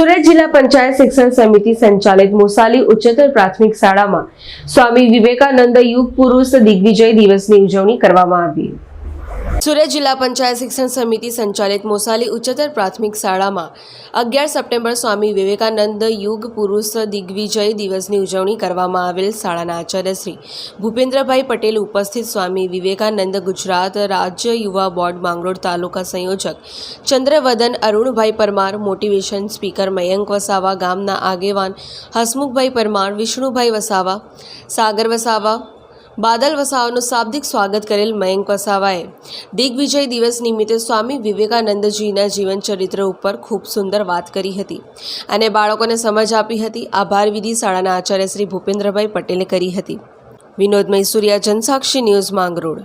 જિલ્લા પંચાયત શિક્ષણ સમિતિ સંચાલિત મોસાલી ઉચ્ચતર પ્રાથમિક શાળામાં સ્વામી વિવેકાનંદ યુગ પુરુષ દિગ્વિજય દિવસની ઉજવણી કરવામાં આવી. સુરત જિલ્લા પંચાયત શિક્ષણ સમિતિ સંચાલિત મોસાલી ઉચ્ચતર પ્રાથમિક શાળામાં અગિયાર સપ્ટેમ્બર સ્વામી વિવેકાનંદ યુગ પુરુષ દિગ્વિજય દિવસની ઉજવણી કરવામાં આવેલ શાળાના આચાર્ય શ્રી ભૂપેન્દ્રભાઈ પટેલ ઉપસ્થિત સ્વામી વિવેકાનંદ ગુજરાત રાજ્ય યુવા બોર્ડ માંગરોળ તાલુકા સંયોજક ચંદ્રવદન અરુણભાઈ પરમાર, મોટિવેશન સ્પીકર મયંક વસાવા, ગામના આગેવાન હસમુખભાઈ પરમાર, વિષ્ણુભાઈ વસાવા, સાગર વસાવા બાદલ વસાવાનું શાબ્દિક સ્વાગત કરેલ મયંક વસાવાએ. દિગ્વિજય દિવસ નિમિત્તે સ્વામી વિવેકાનંદજીના જીવન ચરિત્ર ઉપર ખૂબ સુંદર વાત કરી હતી અને બાળકોને સમજ આપી હતી, આભાર વિધિ શાળાના આચાર્ય શ્રી ભૂપેન્દ્રભાઈ પટેલે કરી હતી. વિનોદ મૈસુરિયા જનસાક્ષી ન્યૂઝ માંગરોળ.